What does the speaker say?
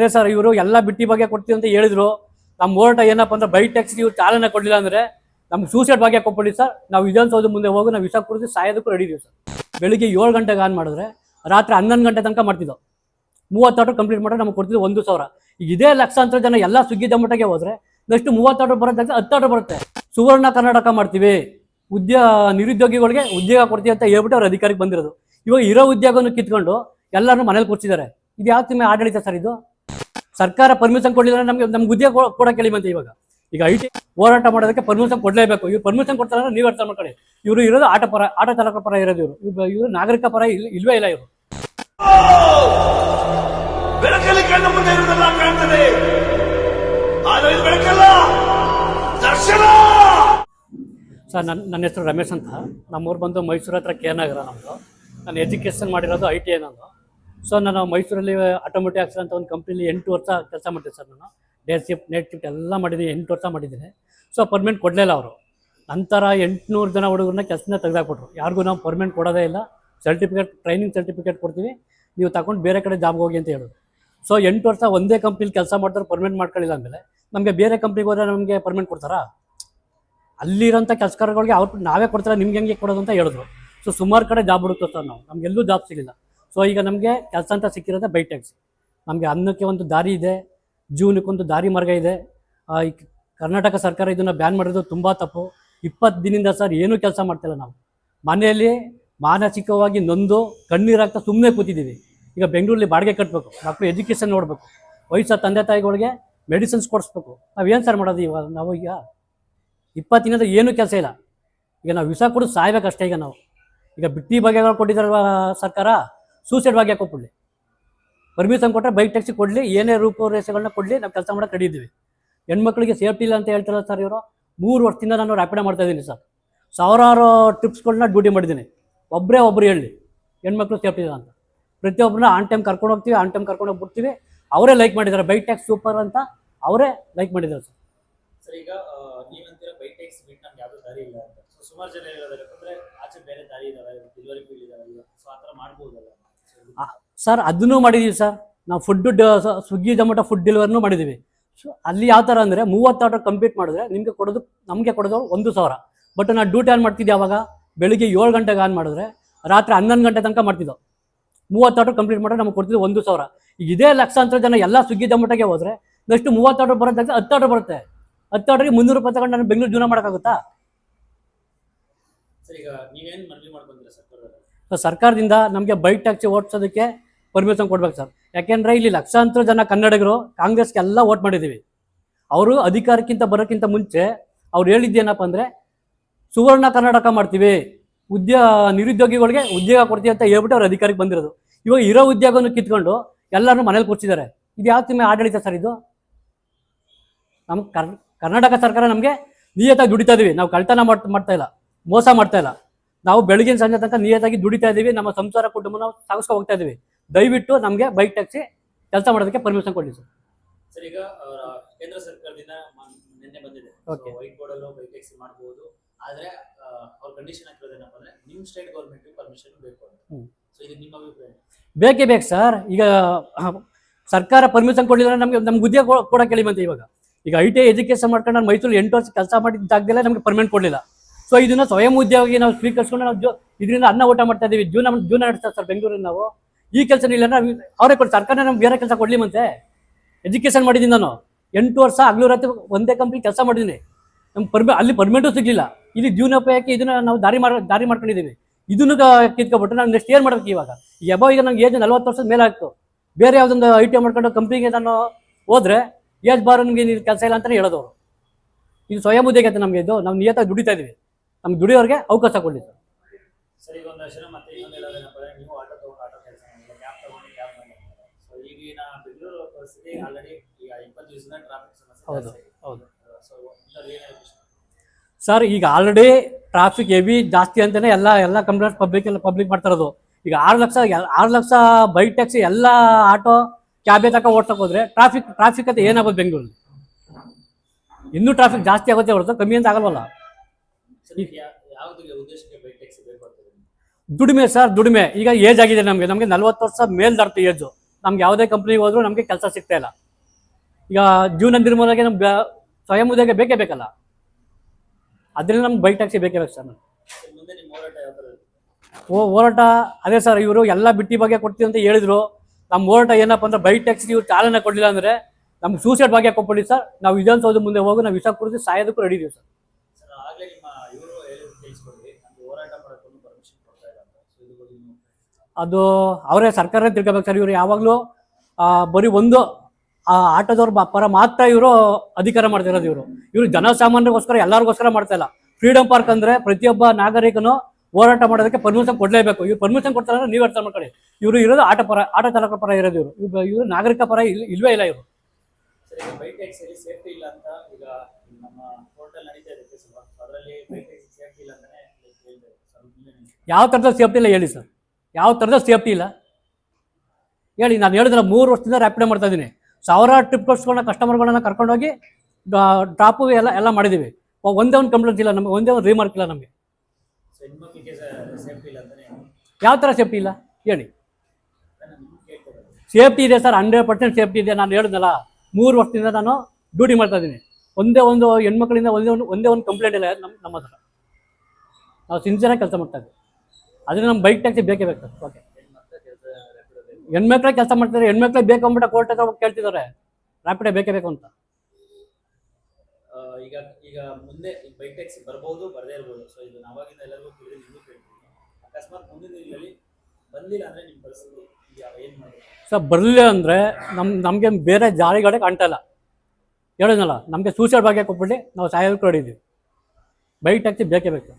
ಅದೇ ಸರ್, ಇವರು ಎಲ್ಲ ಬಿಟ್ಟಿ ಬಗ್ಗೆ ಕೊಡ್ತೀವಿ ಅಂತ ಹೇಳಿದ್ರು. ನಮ್ಮ ಹೋರಾಟ ಏನಪ್ಪ ಅಂದ್ರೆ ಬೈ ಟ್ಯಾಕ್ಸ್ ಇವ್ರು ಚಾಲನೆ ಕೊಡಲಿಲ್ಲ ಅಂದ್ರೆ ನಮ್ಗೆ ಸೂಸೈಡ್ ಬಗ್ಗೆ ಕೊಟ್ಬಿಡಿ ಸರ್. ನಾವು ವಿಧಾನಸೌಧ ಮುಂದೆ ಹೋಗಿ ನಾವು ವಿಷ ಕುಡಿದು ಸಾಯೋದಕ್ಕೂ ರೆಡಿ ಇದೀವಿ ಸರ್. ಬೆಳಿಗ್ಗೆ ಏಳು ಗಂಟೆಗೆ ಆನ್ ಮಾಡಿದ್ರೆ ರಾತ್ರಿ ಹನ್ನೊಂದು ಗಂಟೆ ತನಕ ಮಾಡ್ತಿದ್ದೋ. ಮೂವತ್ತಾರು ಕಂಪ್ಲೀಟ್ ಮಾಡಿದ್ರೆ ನಮ್ಗೆ ಕೊಡ್ತಿದ್ದು ಒಂದು ಸಾವಿರ. ಇದೇ ಲಕ್ಷಾಂತರ ಜನ ಎಲ್ಲ ಸುಗ್ಗಿ ದಮ್ಮಟಗೆ ಹೋದ್ರೆ ನೆಕ್ಸ್ಟ್ ಮೂವತ್ತಾರು ಬರೋದಕ್ಕೆ ಹತ್ತಾರು ಬರುತ್ತೆ. ಸುವರ್ಣ ಕರ್ನಾಟಕ ಮಾಡ್ತೀವಿ. ಉದ್ಯೋಗ ನಿರುದ್ಯೋಗಿಗಳಿಗೆ ಉದ್ಯೋಗ ಕೊಡ್ತೀವಿ ಅಂತ ಹೇಳ್ಬಿಟ್ಟು ಅವ್ರ ಅಧಿಕಾರಕ್ಕೆ ಬಂದಿರೋದು. ಇವಾಗ ಇರೋ ಉದ್ಯೋಗವನ್ನು ಕಿತ್ಕೊಂಡು ಎಲ್ಲರೂ ಮನೇಲಿ ಕೂರ್ಸಿದ್ದಾರೆ. ಇದು ಯಾವ ತಿಮ್ಮೆ ಆಡಳಿತ ಸರ್ ಇದು? ಸರ್ಕಾರ ಪರ್ಮಿಷನ್ ಕೊಡಲಿಲ್ಲ ನಮಗೆ ನಮ್ಗೆ ಉದ್ಯೋಗ ಕೊಡಕ್ಕೆ ಹೇಳಿ ಬಂತೆ ಇವಾಗ. ಈಗ ಐ ಟಿ ಹೋರಾಟ ಮಾಡೋದಕ್ಕೆ ಪರ್ಮಿಷನ್ ಕೊಡಲೇಬೇಕು. ಇವ್ರು ಪರ್ಮಿಷನ್ ಕೊಡ್ತಾರೆ ಅಂದ್ರೆ ನೀವು ಅರ್ಥ ಮಾಡ್ಕೊಳ್ಳಿ. ಇವರು ಇರೋದು ಆಟ ಪರ ಆಟ ಚಾಲಕ ಪರ ಇರೋದು ಇವರು. ಇವರು ನಾಗರಿಕ ಪರ ಇಲ್ಲ ಇಲ್ವೇ ಇಲ್ಲ ಇವರು. ಬೆಳಕಲ್ಲಿ ಕಣ್ಣ ಮುಂದೆ ಇರುವುದೆಲ್ಲ ಕಾಣ್ತದೆ. ಆದರೆ ಇದು ಬೆಳಕಲ್ಲ ದರ್ಶನ! ಸರ್ ನನ್ನ ನನ್ನ ಹೆಸರು ರಮೇಶ್ ಅಂತ. ನಮ್ಮೂರು ಬಂದು ಮೈಸೂರು ಹತ್ರ ಕೆ ನಗರ ನಮ್ಮದು ನಾನು ಎಜುಕೇಶನ್ ಮಾಡಿರೋದು ಐ ಟಿ ಐ ನಾನು ಸೊ ನಾನು ಮೈಸೂರಲ್ಲಿ ಆಟೋಮೆಟಿಕ್ ಆಕ್ಸಿಡೆಂಟ್ ಅಂತ ಒಂದು ಕಂಪ್ನಿಲಿ ಎಂಟು ವರ್ಷ ಕೆಲಸ ಮಾಡಿದೆ ಸರ್ ನಾನು. ಡೇ ಶಿಫ್ಟ್ ನೈಟ್ ಶಿಫ್ಟ್ ಎಲ್ಲ ಮಾಡಿದ್ದೀನಿ, ಎಂಟು ವರ್ಷ ಮಾಡಿದ್ದೀನಿ. ಸೊ ಪರ್ಮನೆಂಟ್ ಕೊಡಲಿಲ್ಲ ಅವರು. ನಂತರ ಎಂಟುನೂರು ಜನ ಹುಡುಗರನ್ನ ಕೆಲಸದಿಂದ ತೆಗೆದಾಕ್ಬಿಟ್ರು. ಯಾರಿಗೂ ನಾವು ಪರ್ಮೆಂಟ್ ಕೊಡೋದೇ ಇಲ್ಲ. ಸರ್ಟಿಫಿಕೇಟ್ ಟ್ರೈನಿಂಗ್ ಸರ್ಟಿಫಿಕೇಟ್ ಕೊಡ್ತೀವಿ. ನೀವು ತಗೊಂಡು ಬೇರೆ ಕಡೆ ಜಾಬ್ಗೆ ಹೋಗಿ ಅಂತ ಹೇಳೋದು. ಸೊ ಎಂಟು ವರ್ಷ ಒಂದೇ ಕಂಪ್ನಿಲಿ ಕೆಲಸ ಮಾಡಿದ್ರೆ ಪರ್ಮೆಂಟ್ ಮಾಡ್ಕೊಳ್ಳಿಲ್ಲ ಅಂದಮೇಲೆ, ನಮಗೆ ಬೇರೆ ಕಂಪ್ನಿಗೆ ಹೋದರೆ ನಮಗೆ ಪರ್ಮೆಂಟ್ ಕೊಡ್ತಾರಾ? ಅಲ್ಲಿರೋಂಥ ಕೆಲಸಗಾರಗಳಿಗೆ ಅವ್ರು ನಾವೇ ಕೊಡ್ತಾರೆ? ನಿಮ್ಗೆ ಹೆಂಗೆ ಕೊಡೋದು ಅಂತ ಹೇಳಿದ್ರು. ಸೊ ಸುಮಾರು ಕಡೆ ಜಾಬ್ ಹುಡುಕ್ತಾರೆ ನಾವು. ನಮಗೆಲ್ಲೂ ಜಾಬ್ ಸಿಗಲಿಲ್ಲ. ಸೊ ಈಗ ನಮಗೆ ಕೆಲಸ ಅಂತ ಸಿಕ್ಕಿರೋದೆ ಬೈ ಟ್ಯಾಕ್ಸಿ ನಮಗೆ ಅನ್ನಕ್ಕೆ ಒಂದು ದಾರಿ ಇದೆ ಜೀವನಕ್ಕೊಂದು ದಾರಿ ಮಾರ್ಗ ಇದೆ. ಈ ಕರ್ನಾಟಕ ಸರ್ಕಾರ ಇದನ್ನು ಬ್ಯಾನ್ ಮಾಡಿರೋದು ತುಂಬ ತಪ್ಪು. ಇಪ್ಪತ್ತು ದಿನದಿಂದ ಸರ್ ಏನೂ ಕೆಲಸ ಮಾಡ್ತಿಲ್ಲ ನಾವು. ಮನೆಯಲ್ಲಿ ಮಾನಸಿಕವಾಗಿ ನೊಂದು, ಕಣ್ಣೀರಾಗ್ತಾ ಸುಮ್ಮನೆ ಕೂತಿದ್ದೀವಿ. ಈಗ ಬೆಂಗಳೂರಲ್ಲಿ ಬಾಡಿಗೆ ಕಟ್ಟಬೇಕು ಮಕ್ಕಳು ಎಜುಕೇಷನ್ ನೋಡಬೇಕು, ವಯಸ್ಸ ತಂದೆ ತಾಯಿಗಳಿಗೆ ಮೆಡಿಸಿನ್ಸ್ ಕೊಡಿಸ್ಬೇಕು. ನಾವೇನು ಸರ್ ಮಾಡೋದು ಇವಾಗ? ನಾವು ಈಗ ಇಪ್ಪತ್ತು ದಿನದ ಏನೂ ಕೆಲಸ ಇಲ್ಲ. ಈಗ ನಾವು ವಿಷ ಕೊಡೋದು ಸಾಯ್ಬೇಕಷ್ಟೇ ಈಗ ನಾವು. ಈಗ ಬಿಟ್ಟಿ ಬಗೆಗಳು ಕೊಟ್ಟಿದ್ದಾರಲ್ವ ಸರ್ಕಾರ? ಸೂಸೈಡ್ ಭಾಗ್ಯ ಕೊಟ್ಬಿಡ್ಲಿ ಪರ್ಮಿಷನ್ ಕೊಟ್ಟರೆ ಬೈಕ್ ಟ್ಯಾಕ್ಸಿ ಕೊಡಲಿ, ಏನೇ ರೂಪುರೇಷೆಗಳನ್ನ ಕೊಡಲಿ, ನಾವು ಕೆಲಸ ಮಾಡೋಕೆ ಕಡಿದ್ದೀವಿ ಹೆಣ್ಮಕ್ಳಿಗೆ ಸೇಫ್ಟಿ ಇಲ್ಲ ಅಂತ ಹೇಳ್ತಾರಲ್ಲ ಸರ್ ಇವರು. ಮೂರು ವರ್ಷದಿಂದ ನಾನು ರ್ಯಾಪಿಡ ಮಾಡ್ತಾ ಇದ್ದೀನಿ ಸರ್ ಸಾವಿರಾರು ಟ್ರಿಪ್ಸ್ಗಳನ್ನ ಡ್ಯೂಟಿ ಮಾಡಿದ್ದೀನಿ. ಒಬ್ಬರೇ ಒಬ್ಬರು ಹೇಳಿ, ಹೆಣ್ಮಕ್ಳು ಸೇಫ್ಟಿ ಇಲ್ಲ ಅಂತ. ಪ್ರತಿಯೊಬ್ಬರನ್ನ ಆನ್ ಟೈಮ್ ಕರ್ಕೊಂಡು ಹೋಗ್ತೀವಿ ಆನ್ ಟೈಮ್ ಕರ್ಕೊಂಡು ಹೋಗ್ಬಿಡ್ತೀವಿ. ಅವರೇ ಲೈಕ್ ಮಾಡಿದ್ದಾರೆ. ಬೈಕ್ ಟ್ಯಾಕ್ಸ್ ಸೂಪರ್ ಅಂತ ಅವರೇ ಲೈಕ್ ಮಾಡಿದ್ದಾರೆ ಸರ್ ಸರ್ ಈಗ ನೀವಂತೀರ ಬೈಕ್ ಟ್ಯಾಕ್ಸ್ ಬಿಟ್ಟು ನಮ್ಗೆ ಯಾವುದೋ ದಾರಿ ಇಲ್ಲ ಅಂತ. ಸುಮಾರು ಜನ ಹೇಳೋದಕ್ಕೆ ಯಾಕಂದ್ರೆ ಆಚೆ ಬೇರೆ ದಾರಿ ಇದಾವೆ ಡೆಲಿವರಿ ಫೀಲ್ಡ್ ಇದಾವೆ ಸೊ ಆ ಥರ ಮಾಡ್ಬೋದಲ್ಲ? ಸರ್ ಅದನ್ನು ಮಾಡಿದ್ದೀವಿ ಸರ್ ನಾವು ಫುಡ್ ಸ್ವಿಗ್ಗಿ ಜೊಮೊಟೊ ಫುಡ್ ಡೆಲಿವರಿನೂ ಮಾಡಿದ್ದೀವಿ ಸೊ ಅಲ್ಲಿ ಯಾವ ಥರ ಅಂದರೆ ಮೂವತ್ತು ಆರ್ಡರ್ ಕಂಪ್ಲೀಟ್ ಮಾಡಿದ್ರೆ ನಿಮಗೆ ಕೊಡೋದು, ನಮಗೆ ಕೊಡೋದು ಒಂದು ಸಾವಿರ. ಬಟ್ ನಾನು ಡ್ಯೂಟಿ ಆನ್ ಮಾಡ್ತಿದ್ದೆ ಅವಾಗ ಬೆಳಿಗ್ಗೆ ಏಳು ಗಂಟೆಗೆ ಆನ್ ಮಾಡಿದ್ರೆ ರಾತ್ರಿ ಹನ್ನೊಂದು ಗಂಟೆ ತನಕ ಮಾಡ್ತಿದ್ದೋ. ಮೂವತ್ತು ಆರ್ಡರ್ ಕಂಪ್ಲೀಟ್ ಮಾಡಿದ್ರೆ ನಮ್ಗೆ ಕೊಡ್ತಿದ್ದು ಒಂದು ಸಾವಿರ. ಇದೇ ಲಕ್ಷಾಂತರ ಜನ ಎಲ್ಲ ಸ್ವಿಗ್ಗಿ ಜೊಮೊಟೊಗೆ ಹೋದ್ರೆ ನೆಕ್ಸ್ಟ್ ಮೂವತ್ತು ಆರ್ಡರ್ ಬರೋದಕ್ಕೆ ಹತ್ತು ಆರ್ಡರ್ ಬರುತ್ತೆ. ಹತ್ತು ಆರ್ಡರ್ಗೆ ಮುನ್ನೂರು ರೂಪಾಯಿ ತಗೊಂಡು ನಾನು ಬೆಂಗಳೂರು ಜೀವನ ಮಾಡೋಕ್ಕಾಗುತ್ತಾ? ಸರ್, ಈಗ ನೀವೇನು ಮನವಿ ಮಾಡ್ಕೊಂತೀರಾ ಸರ್ಕಾರದಲ್ಲಿ ಸೊ ಸರ್ಕಾರದಿಂದ ನಮಗೆ ಬೈಕ್ ಟ್ಯಾಕ್ಸಿ ಓಡಿಸೋದಕ್ಕೆ ಪರ್ಮಿಷನ್ ಕೊಡ್ಬೇಕು ಸರ್ ಯಾಕೆಂದರೆ ಇಲ್ಲಿ ಲಕ್ಷಾಂತರ ಜನ ಕನ್ನಡಿಗರು ಕಾಂಗ್ರೆಸ್ಗೆಲ್ಲ ವೋಟ್ ಮಾಡಿದ್ದೀವಿ. ಅವರು ಅಧಿಕಾರಕ್ಕಿಂತ ಬರೋಕ್ಕಿಂತ ಮುಂಚೆ ಅವ್ರು ಹೇಳಿದ್ದೇನಪ್ಪ ಅಂದರೆ, ಸುವರ್ಣ ಕರ್ನಾಟಕ ಮಾಡ್ತೀವಿ ಉದ್ಯೋಗ ನಿರುದ್ಯೋಗಿಗಳಿಗೆ ಉದ್ಯೋಗ ಕೊಡ್ತೀವಿ ಅಂತ ಹೇಳ್ಬಿಟ್ಟು ಅವ್ರು ಅಧಿಕಾರಕ್ಕೆ ಬಂದಿರೋದು. ಇವಾಗ ಇರೋ ಉದ್ಯೋಗವನ್ನು ಕಿತ್ಕೊಂಡು ಎಲ್ಲರೂ ಮನೇಲಿ ಕೂರ್ಸಿದ್ದಾರೆ. ಇದು ಯಾವ ತಿಮ್ಮೆ ಆಡಳಿತ ಸರ್ ಇದು? ನಮ್ಮ ಕರ್, ಕರ್ನಾಟಕ ಸರ್ಕಾರ ನಮಗೆ ನಿಯತಾಗಿ ದುಡಿತಾ ಇದೀವಿ. ನಾವು ಕಳ್ತನ ಮಾಡ್ತಾ ಇಲ್ಲ, ಮೋಸ ಮಾಡ್ತಾ ಇಲ್ಲ. ನಾವು ಬೆಳಗಿನ ಸಂಜೆ ತನಕ ನಿಯತಾಗಿ ದುಡಿತಾ ಇದ್ದೀವಿ ನಮ್ಮ ಸಂಸಾರ ಕುಟುಂಬ ನಾವು ಸಾಗಿಸ್ಕೊ ಹೋಗ್ತಾ ಇದ್ದೀವಿ. ದಯವಿಟ್ಟು ನಮಗೆ ಬೈಕ್ ಟ್ಯಾಕ್ಸಿ ಕೆಲಸ ಮಾಡೋದಕ್ಕೆ ಪರ್ಮಿಷನ್ ಕೊಡಿ ಸರ್. ಸರ್ ಈಗ ಕೇಂದ್ರ ಸರ್ಕಾರದಿಂದ ನಿನ್ನೆ ಬಂದಿದೆ. ವೈಟ್ ಬೋರ್ಡ್ ಅಲ್ಲೂ ಬೈಕ್ ಟ್ಯಾಕ್ಸಿ ಮಾಡಬಹುದು ಆದ್ರೆ ಅವ್ರ ಕಂಡೀಷನ್ ಹಾಕಿರೋದೇನಪ್ಪ ಅಂದ್ರೆ ನಿಮ್ ಸ್ಟೇಟ್ ಗೌರ್ಮೆಂಟ್ ಪರ್ಮಿಷನ್ ಬೇಕು ಅಂತ. ಸೊ ಇದು ನಿಮ್ಮ ಅಭಿಪ್ರಾಯ? ಬೇಕೇ ಬೇಕು ಸರ್. ಈಗ ಸರ್ಕಾರ ಪರ್ಮಿಷನ್ ಕೊಡಲಿಲ್ಲ ನಮಗೆ ನಮ್ಗೆ ಉದ್ಯೋಗ ಕೊಡಕ್ಕೆ ಹೇಳಿ ಬಂತೆ ಇವಾಗ. ಈಗ ಐ ಟಿ ಎಜುಕೇಶನ್ ಮಾಡ್ಕೊಂಡು ನಾನು ಮೈಸೂರು ಎಂಟು ವರ್ಷ ಕೆಲಸ ಮಾಡಿದ್ದಾಗಲೇ ನಮ್ಗೆ ನಮಗೆ ಪರ್ಮನೆಂಟ್ ಕೊಡಲಿಲ್ಲ. ಸೊ ಇದನ್ನ ಸ್ವಯಂ ಉದ್ಯೋಗಿ ನಾವು ಸ್ವೀಕರಿಸ್ಕೊಂಡು ನಾವು ಇದರಿಂದ ಅನ್ನ ಊಟ ಮಾಡ್ತಾ ಇದ್ದೀವಿ ಜೀವನ ಜೀವನ ನಡೆಸ್ತಾರೆ ಸರ್ ಬೆಂಗಳೂರಿನ ನಾವು. ಈ ಕೆಲಸ ಇಲ್ಲ ಅವರೇ ಕೊಡಿ ಸರ್ಕಾರ ನಮ್ಗೆ ಬೇರೆ ಕೆಲಸ ಕೊಡಲಿ ಮತ್ತೆ. ಎಜುಕೇಶನ್ ಮಾಡಿದ್ದೀನಿ ನಾನು. ಎಂಟು ವರ್ಷ ಹಗಲು ರಾತ್ರಿ ಒಂದೇ ಕಂಪ್ನಿ ಕೆಲಸ ಮಾಡಿದ್ದೀನಿ. ನಮ್ಗೆ ಪರ್ಮಿ ಅಲ್ಲಿ ಪರ್ಮಿಟು ಸಿಗಲಿಲ್ಲ. ಇಲ್ಲಿ ಜೀವನೋಪಾಯಕ್ಕೆ ಇದನ್ನ ನಾವು ದಾರಿ ಮಾಡ, ದಾರಿ ಮಾಡ್ಕೊಂಡಿದ್ದೀವಿ. ಇದನ್ನು ಕಿತ್ಕೊಬಿಟ್ಟು ನಾವು ನೆಕ್ಸ್ಟ್ ಏನು ಮಾಡ್ಬೇಕು ಇವಾಗ? ಅಬ್ಬ ಈಗ ನಂಗೆ ಏಜ್ ನಲ್ವತ್ತು ವರ್ಷದ ಮೇಲೆ ಆಗ್ತು. ಬೇರೆ ಯಾವುದೊಂದು ಐ ಟಿ ಮಾಡ್ಕೊಂಡು ಕಂಪ್ನಿಗೆ ನಾನು ಹೋದ್ರೆ ಏಜ್ ಬಾರ್ ನಿಮಗೆ ಕೆಲಸ ಇಲ್ಲ ಅಂತಲೇ ಹೇಳೋದು. ಇದು ಸ್ವಯಂ ಉದ್ಯೋಗ ನಮಗೆ ಇದು. ನಾವು ನಿಯತ ದುಡಿತಾ ಇದೀವಿ. ನಮ್ಗೆ ದುಡಿಯೋರಿಗೆ ಅವಕಾಶ ಕೊಡಲಿ ಸರ್. ಸರ್ ಈಗ ಒಂದು ವರ್ಷ ಮತ್ತೆ ಇನ್ನೊಂದು ಹೇಳೋದೇನಪ್ಪ ನೀವು ಆಟೋ ತಗೊಂಡು ಆಟೋ ಕೆಲಸ ಮಾಡಿಲ್ಲ ಕ್ಯಾಬ್ ತಗೊಂಡು ಕ್ಯಾಬ್ ಮಾಡಿ ಸೊ ಈಗಿನ ಬೆಂಗಳೂರು ಪರಿಸ್ಥಿತಿ ಆಲ್ರೆಡಿ ಈಗ ಇಪ್ಪತ್ತು ದಿವಸದ ಟ್ರಾಫಿಕ್ ಸಮಸ್ಯೆ ಹೌದು, ಹೌದು. So sir? ಈಗ ಆಲ್ರೆಡಿ ಟ್ರಾಫಿಕ್ ಹೆವಿ ಜಾಸ್ತಿ ಅಂತಾನೆ ಎಲ್ಲ ಎಲ್ಲ ಕಂಪ್ಲೇಂಟ್ ಪಬ್ಲಿಕ್ ಎಲ್ಲ ಪಬ್ಲಿಕ್ ಮಾಡ್ತಾ ಇರೋದು. ಈಗ ಆರು ಲಕ್ಷ ಆರು ಲಕ್ಷ ಬೈಕ್ ಟ್ಯಾಕ್ಸಿ ಎಲ್ಲ ಆಟೋ ಕ್ಯಾಬೆ ತಕ ಓಡ್ತಕ್ಕೆ ಹೋದ್ರೆ ಟ್ರಾಫಿಕ್ ಟ್ರಾಫಿಕ್ ಅಂತ ಏನಾಗೋದು ಬೆಂಗಳೂರಲ್ಲಿ? ಇನ್ನೂ ಟ್ರಾಫಿಕ್ ಜಾಸ್ತಿ ಆಗುತ್ತೆ ಹೊರತು ಕಮ್ಮಿ ಅಂತ ಆಗಲ್ವಲ್ಲ? ದುಡಿಮೆ ಸರ್ ದುಡಿಮೆ. ಈಗ ಏಜ್ ಆಗಿದೆ ನಮಗೆ. ನಮಗೆ ನಲ್ವತ್ತು ವರ್ಷ ಮೇಲ್ ಏಜ್ ನಮ್ಗೆ ಯಾವುದೇ ಕಂಪ್ನಿಗೆ ಹೋದ್ರೂ ನಮಗೆ ಕೆಲಸ ಸಿಗ್ತಾ ಇಲ್ಲ. ಈಗ ಜೀವನ ನಿರ್ಮೂಲನೆಗೆ ನಮ್ಗೆ ಸ್ವಯಂ ಉದ್ಯೋಗ ಬೇಕೇ ಬೇಕಲ್ಲ. ಅದರಿಂದ ನಮ್ಗೆ ಬೈಕ್ ಟ್ಯಾಕ್ಸಿ ಬೇಕೇ ಬೇಕು ಸರ್. ಓ ಹೋರಾಟ ಅದೇ ಸರ್ ಇವರು ಎಲ್ಲ ಬಿಟ್ಟಿ ಬಗ್ಗೆ ಕೊಡ್ತೀವಿ ಅಂತ ಹೇಳಿದ್ರು. ನಮ್ಮ ಹೋರಾಟ ಏನಪ್ಪ ಅಂದ್ರೆ ಬೈಕ್ ಟ್ಯಾಕ್ಸಿ ಇವ್ರು ಚಾಲನೆ ಕೊಡಲಿಲ್ಲ ಅಂದ್ರೆ ನಮ್ಗೆ ಸೂಸೈಡ್ ಬಗ್ಗೆ ಕೊಟ್ಬಿಡಿ ಸರ್. ನಾವು ವಿಧಾನಸೌಧ ಮುಂದೆ ಹೋಗಿ ನಾವು ವಿಷ ಕುಡಿದು ಸಾಯೋದಕ್ಕೂ ರೆಡಿ ಇದೀವಿ ಸರ್ ಆಗಲೇ ನಿಮ್ಮ ಇವರು ಹೇಳಿದ್ರು ತಿಳಿಸ್ಕೊಡ್ರಿ ನಮ್ಗೆ ಹೋರಾಟ ಮಾಡೋಕ್ಕೂ ಪರ್ಮಿಷನ್ ಕೊಡ್ತಾ ಇಲ್ಲ ಅಂತ ಸೊ ಇದು ಬಗ್ಗೆ ನೀವು ಅದು ಅವರೇ ಸರ್ಕಾರ ತಿಳ್ಕೊಬೇಕು ಸರ್. ಇವರು ಯಾವಾಗಲೂ ಬರೀ ಒಂದು ಆ ಆಟೋದವ್ರ ಪರ ಮಾತ್ರ ಇವರು ಅಧಿಕಾರ ಮಾಡ್ತಿರೋದು ಇವರು. ಇವರು ಜನಸಾಮಾನ್ಯರಿಗೋಸ್ಕರ ಎಲ್ಲರಿಗೋಸ್ಕರ ಮಾಡ್ತಾ ಇಲ್ಲ. ಫ್ರೀಡಮ್ ಪಾರ್ಕ್ ಅಂದ್ರೆ ಪ್ರತಿಯೊಬ್ಬ ನಾಗರಿಕನು ಹೋರಾಟ ಮಾಡೋದಕ್ಕೆ ಪರ್ಮಿಷನ್ ಕೊಡಲೇಬೇಕು. ಇವ್ರು ಪರ್ಮಿಷನ್ ಕೊಡ್ತಾರೆ ಅಂದ್ರೆ ನೀವು ಅರ್ಥ ಮಾಡ್ಕೊಳ್ಳಿ ಇವರು ಇರೋದು ಆಟ ಪರ ಆಟ ಚಾಲಕರ ಪರ ಇರೋದು ಇವರು. ಇವರು ನಾಗರಿಕ ಪರ ಇಲ್- ಇಲ್ವೇ ಇಲ್ಲ ಇವರು. ಯಾವ ಥರದ ಸೇಫ್ಟಿ ಇಲ್ಲ ಹೇಳಿ ಸರ್. ಯಾವ ಥರದ ಸೇಫ್ಟಿ ಇಲ್ಲ. ಹೇಳಿ, ನಾನು ಹೇಳಿದ್ರೆ ಮೂರು ವರ್ಷದಿಂದ ರ್ಯಾಪಿಡ್ ಮಾಡ್ತಾ ಇದ್ದೀನಿ. ಸಾವಿರಾರು ಟ್ರಿಪ್ ಕಳ್ಸ್ಕೊಂಡ ಕಸ್ಟಮರ್ಗಳನ್ನ ಕರ್ಕೊಂಡೋಗಿ ಡ್ರಾಪು ಎಲ್ಲ ಎಲ್ಲ ಮಾಡಿದ್ದೀವಿ. ಒಂದೇ ಒಂದು ಕಂಪ್ಲೇಂಟ್ ಇಲ್ಲ ನಮಗೆ, ಒಂದೇ ಒಂದು ರಿಮಾರ್ಕ್ ಇಲ್ಲ ನಮಗೆ. ಯಾವ ಥರ ಸೇಫ್ಟಿ ಇಲ್ಲ? ಹೇಳಿ. ಸೇಫ್ಟಿ ಇದೆ ಸರ್ ಹಂಡ್ರೆಡ್ ಪರ್ಸೆಂಟ್ ಸೇಫ್ಟಿ ಇದೆ. ನಾನು ಹೇಳಿದ್ನಲ್ಲ, ಮೂರು ವರ್ಷದಿಂದ ನಾನು ಡ್ಯೂಟಿ ಮಾಡ್ತಾ ಇದ್ದೀನಿ. ಒಂದೇ ಒಂದು ಹೆಣ್ಮಕ್ಳಿಂದ ಒಂದೇ ಒಂದು ಒಂದೇ ಒಂದು ಕಂಪ್ಲೇಂಟ್ ಇಲ್ಲ ನಮ್ಮ ನಮ್ಮ ಹತ್ರ. ನಾವು ಸಿನ್ಸಿಯರಾಗಿ ಕೆಲಸ ಮಾಡ್ತಾ ಇದ್ದೀವಿ. ಅದರಿಂದ ನಮ್ಮ ಬೈಕ್ ಟ್ಯಾಕ್ಸಿ ಬೇಕೇ ಬೇಕು. ಸರ್ ಓಕೆ ಹೆಣ್ಮಕ್ಳೆ ಕೆಲಸ ಬೇಕು ಹೆಣ್ಮಕ್ಳೇ ಬೇಕು ಅಂದ್ಬಿಟ್ಟು ಕೋರ್ಟ್ ಹತ್ರ ಹೋಗಿ ಕೇಳ್ತಿದ್ದಾರೆ ರ್ಯಾಪಿಡೇ ಬೇಕೇ ಬೇಕು ಅಂತ. ಈಗ ಈಗ ಮುಂದೆ ಈ ಬೈಕ್ ಟ್ಯಾಕ್ಸಿ ಬರ್ಬೋದು ಬರದೇ ಇರ್ಬೋದು. ಸೊ ಇದು ನಾವಾಗಿಂದ ಎಲ್ಲರಿಗೂ ಕೇಳಿ ನಿಮಗೂ ಕೇಳ್ತೀವಿ ಅಕಸ್ಮಾತ್ ಮುಂದಿನ ದಿನಗಳಲ್ಲಿ ಬಂದಿಲ್ಲ ಅಂದ್ರೆ ನಿಮ್ಮ ಪರಿಸ್ಥಿತಿ ಏನು ಮಾಡಬೇಕು? ಸರ್ ಬರಲಿಲ್ಲ ಅಂದರೆ ನಮ್ಮ ನಮಗೆ ಬೇರೆ ಜಾರಿಗಳೇ ಕಾಣ್ತಾ ಇಲ್ಲ. ಹೇಳಿದ್ನಲ್ಲ ನಮಗೆ ಸೂಸೈಡ್ ಬಗ್ಗೆ ಕೊಟ್ಬಿಟ್ಟು ನಾವು ಸಾಯೋದಕ್ಕೆ ಹೊಡಿದ್ದೀವಿ ಬೈಕ್ ಟ್ಯಾಕ್ಸಿ ಬೇಕೇ ಬೇಕು.